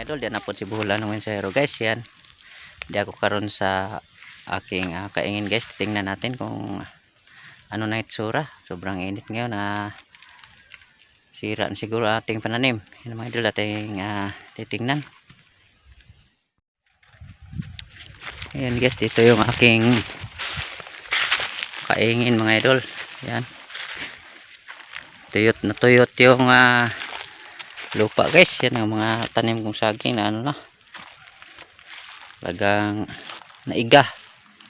idol, yan na po si Bulan ng Mensahero guys, yan. Hindi ako karon sa aking ah, kaingin guys. Tingnan natin kung ano na itsura. Sobrang init ngayon sira na siguro ating pananim. Yan mga idol, ating ah, titingnan. Ayan guys, dito yung aking kaingin mga idol. Yan. Tuyot na tuyot yung ah, lupa guys. Yan ang mga tanim kong saging na ano na. Talagang naiga.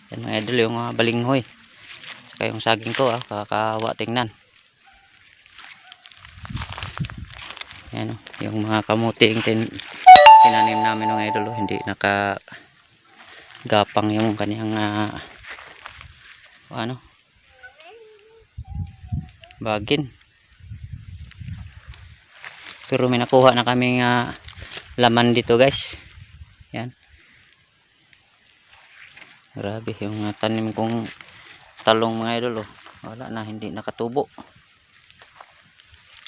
Yan mga idol yung mga balinghoy. Saka yung saging ko ah, kakawa tingnan. Yan oh, yung mga kamuti yung tin tinanim namin ng idol oh, hindi naka gapang yung kanyang ah, ano bagin pero may nakuha na kaming ah, laman dito guys. Yan. Grabe yung ah, tanim kong talong mga idol oh. wala na hindi nakatubo.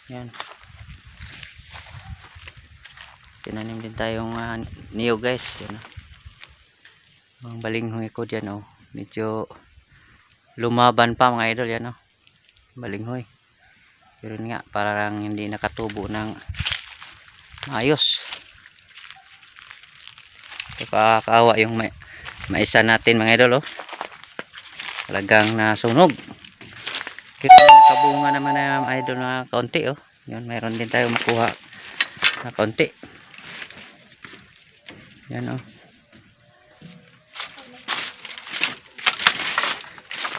Yan. Tinanim din tayong uh, niyo guys. Yan oh. ang balinghoy ko dyan oh. Medyo lumaban pa mga idol yan oh. Balinghoy pero yun nga parang hindi nakatubo ng maayos. Kakaawa yung may maisa natin mga idol oh. Talagang nasunog. Pero nakabunga naman na mga idol na kaunti oh. Yun mayroon din tayo makuha na kaunti. Yan oh.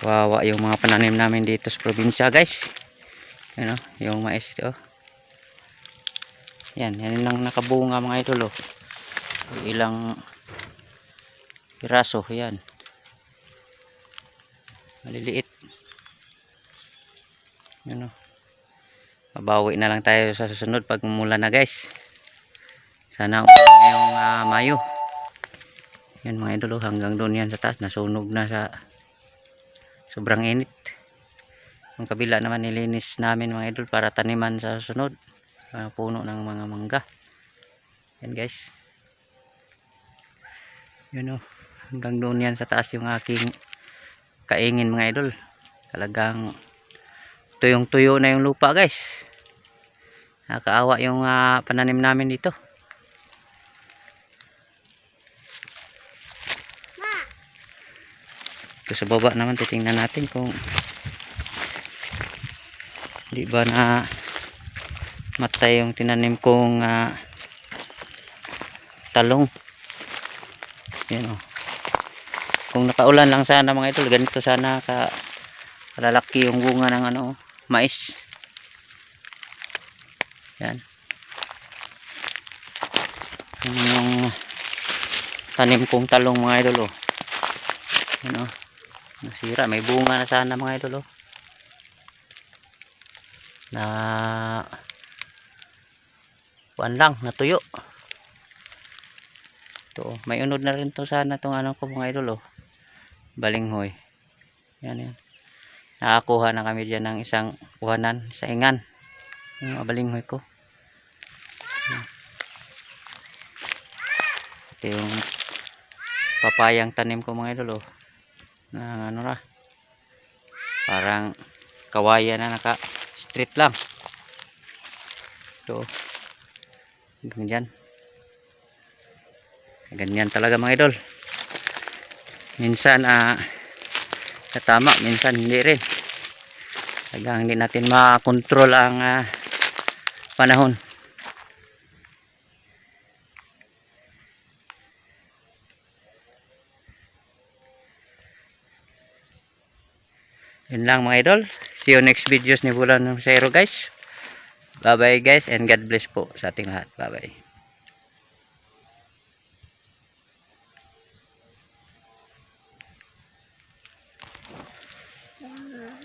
Wawa yung mga pananim namin dito sa probinsya guys. Yan o, yung mais ito. Yan, yan lang nakabunga mga idol o. Ilang piraso, yan. Maliliit. Yan o. Mabawi na lang tayo sa susunod pag mumula na guys. Sana ngayong uh, Mayo. Yan mga idol hanggang doon yan sa taas. Nasunog na sa sobrang init yung kabila naman nilinis namin mga idol para taniman sa sunod uh, puno ng mga mangga. Yan guys. Yun o hanggang doon yan sa taas yung aking kaingin mga idol. Talagang tuyong tuyo na yung lupa guys. Nakaawa yung uh, pananim namin dito. Ito sa baba naman titingnan natin kung di ba na matay yung tinanim kong uh, talong? Yan o kung nakaulan lang sana mga idol ganito sana ka kalalaki yung bunga ng ano mais. Yan. Yung tanim kong talong mga idol o yan o nasira. May bunga na sana mga idol oh. Na kuan lang natuyo. To may unod na rin to sana tong ano ko mga idol oh. balinghoy. Yan yan. Nakakuha na kami dyan ng isang kuhanan sa ingan yung mga balinghoy ko. Ito yung papayang tanim ko mga idol oh. Na ano na parang kawayan na naka street lang. So ganyan. Ganyan talaga mga idol. Minsan ah uh, tama minsan hindi rin. Talagang hindi natin makontrol ang uh, panahon. Yun lang mga idol see you next videos ni Bulan Zero guys. Bye bye guys and God bless po sa ating lahat. Bye bye Mm-hmm.